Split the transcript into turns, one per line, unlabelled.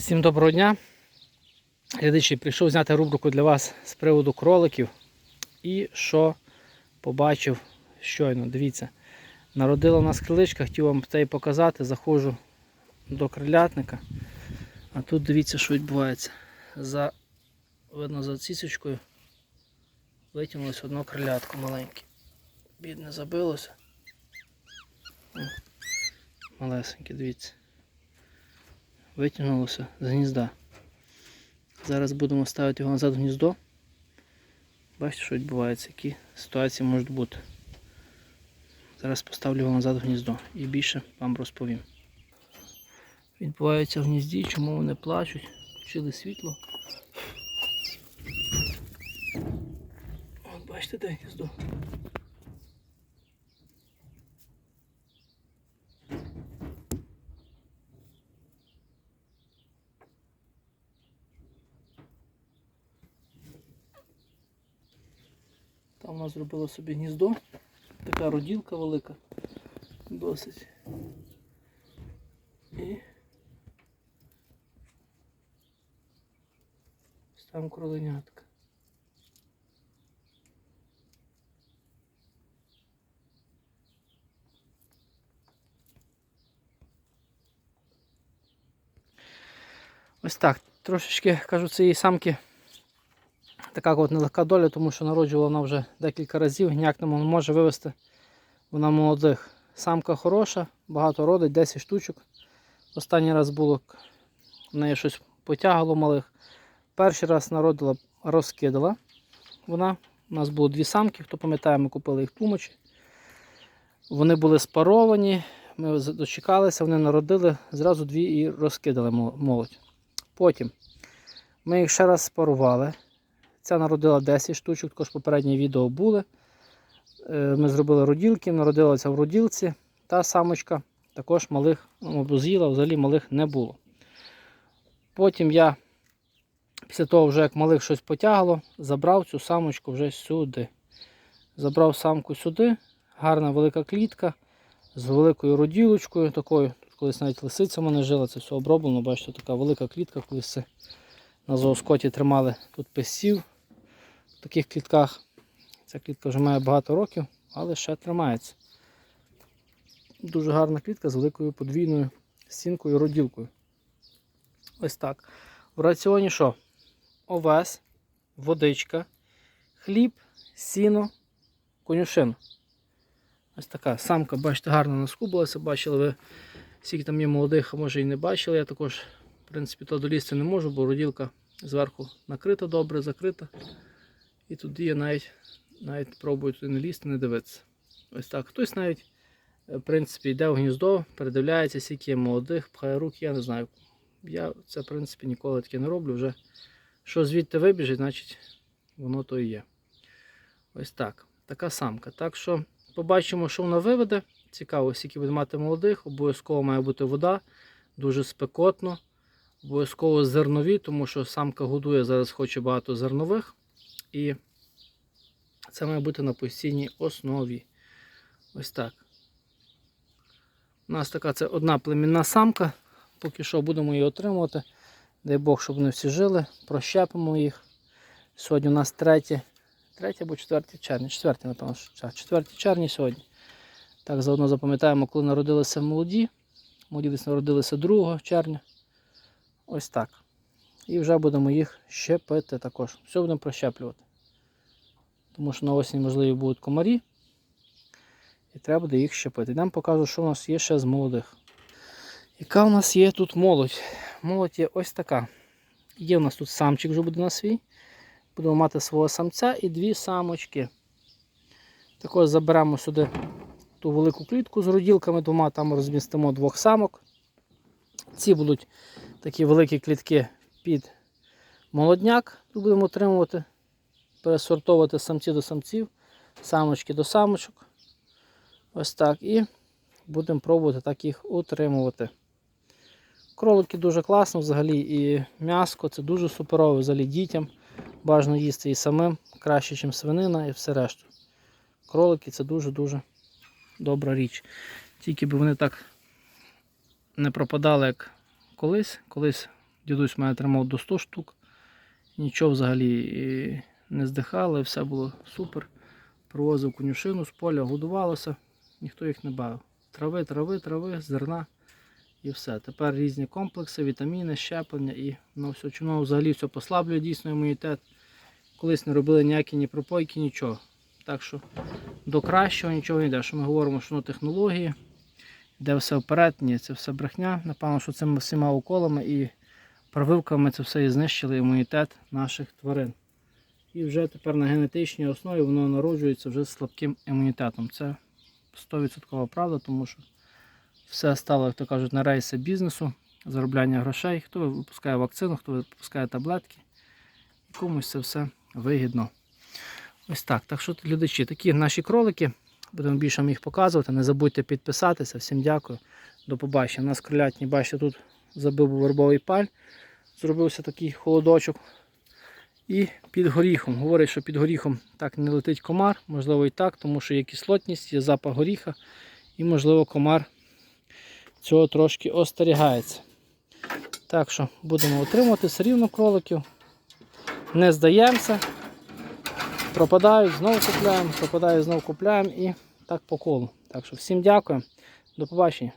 Всім доброго дня. Глядачі, прийшов зняти рубрику для вас з приводу кроликів. І що побачив щойно. Дивіться, народила у нас криличка, хотів вам це і показати. Заходжу до крилятника. А тут дивіться, що відбувається. За, видно, за цісочкою витягнулося одно крилятко маленьке. Бідне забилося. Малесеньке, дивіться витягнулося з гнізда. Зараз будемо ставити його назад в гніздо. Бачите, що відбувається, які ситуації можуть бути. Зараз поставлю його назад в гніздо і більше вам розповім. Відбувається в гнізді, чому вони плачуть, включили світло. От бачите, де гніздо. Там вона зробила собі гніздо. Така роділка велика. Досить. І там кроленятка. Ось так. Трошечки кажу цієї самки така от нелегка доля, тому що народжувала вона вже декілька разів, ніяк не може вивести вона молодих. Самка хороша, багато родить, 10 штучок. Останній раз було в неї щось потягало малих. Перший раз народила, розкидала. Вона. У нас було дві самки, хто пам'ятає, ми купили їх тлумачі. Вони були спаровані, ми дочекалися, вони народили, зразу дві і розкидали молодь. Потім ми їх ще раз спарували. Ця народила 10 штучок, також попереднє відео були. Е, Ми зробили роділки, народилася в роділці. Та самочка також малих ну, з'їла, взагалі малих не було. Потім я, після того, вже як малих щось потягло, забрав цю самочку вже сюди. Забрав самку сюди, гарна велика клітка з великою роділочкою. такою. Тут колись навіть лисиця мене жила, це все оброблено. Бачите, така велика клітка, колись це на зооскоті тримали тут песів в таких клітках. Ця клітка вже має багато років, але ще тримається. Дуже гарна клітка з великою подвійною стінкою роділкою. Ось так. В раціоні що? Овес, водичка, хліб, сіно, конюшина. Ось така самка, бачите, гарно наскубилася. Бачили ви, скільки там є молодих, а може і не бачили. Я також, в принципі, то долізти не можу, бо роділка зверху накрита добре, закрита. І туди я навіть навіть пробую туди не лізти, не дивитися. Ось так. Хтось навіть, е, в принципі, йде в гніздо, передивляється, скільки є молодих, пхає руки, я не знаю. Я це, в принципі, ніколи таке не роблю. Вже що звідти вибіжить, значить воно то і є. Ось так. Така самка. Так що побачимо, що вона виведе. Цікаво, скільки буде мати молодих, обов'язково має бути вода, дуже спекотно. Обов'язково зернові, тому що самка годує, зараз хоче багато зернових. І це має бути на постійній основі. Ось так. У нас така це одна племінна самка. Поки що будемо її отримувати. Дай Бог, щоб вони всі жили. Прощепимо їх. Сьогодні у нас 3, 3 або 4 червня. 4, напевно, 4 червня сьогодні. Так, заодно запам'ятаємо, коли народилися молоді. Молоді десь народилися 2 червня. Ось так. І вже будемо їх щепити також. Все будемо прощеплювати. Тому що на осінь, можливо, будуть комарі. І треба буде їх щепити. Йдемо покажу, що у нас є ще з молодих. Яка у нас є тут молодь? Молодь є ось така. Є у нас тут самчик вже буде на свій. Будемо мати свого самця і дві самочки. Також заберемо сюди ту велику клітку з роділками двома, там розмістимо двох самок. Ці будуть такі великі клітки під молодняк. Тут будемо отримувати, пересортовувати самці до самців, самочки до самочок. Ось так. І будемо пробувати так їх утримувати. Кролики дуже класно взагалі і м'яско це дуже суперове взагалі дітям. Бажано їсти і самим, краще, ніж свинина і все решту. Кролики це дуже-дуже добра річ. Тільки б вони так не пропадали, як колись. Колись Дідусь мене тримав до 100 штук. Нічого взагалі не здихало, і все було супер. Привозив конюшину з поля, годувалося, ніхто їх не бавив. Трави, трави, трави, зерна і все. Тепер різні комплекси, вітаміни, щеплення і воно все чому взагалі все послаблює дійсно імунітет. Колись не робили ніякі ні пропойки, нічого. Так що до кращого нічого не йде. Що ми говоримо, що ну, технології, йде все вперед, ні, це все брехня. Напевно, що цими всіма уколами і прививками це все і знищили імунітет наших тварин. І вже тепер на генетичній основі воно народжується вже з слабким імунітетом. Це 100% правда, тому що все стало, як то кажуть, на рейси бізнесу, заробляння грошей. Хто випускає вакцину, хто випускає таблетки. І комусь це все вигідно. Ось так. Так що, глядачі, такі наші кролики. Будемо більше їх показувати. Не забудьте підписатися. Всім дякую. До побачення. У нас крилятні, бачите, тут забив вербовий паль. Зробився такий холодочок. І під горіхом. Говорять, що під горіхом так не летить комар. Можливо і так, тому що є кислотність, є запах горіха. І, можливо, комар цього трошки остерігається. Так що будемо отримувати все рівно кроликів. Не здаємося. Пропадають, знову купляємо, пропадають, знову купляємо і так по колу. Так що всім дякую. До побачення.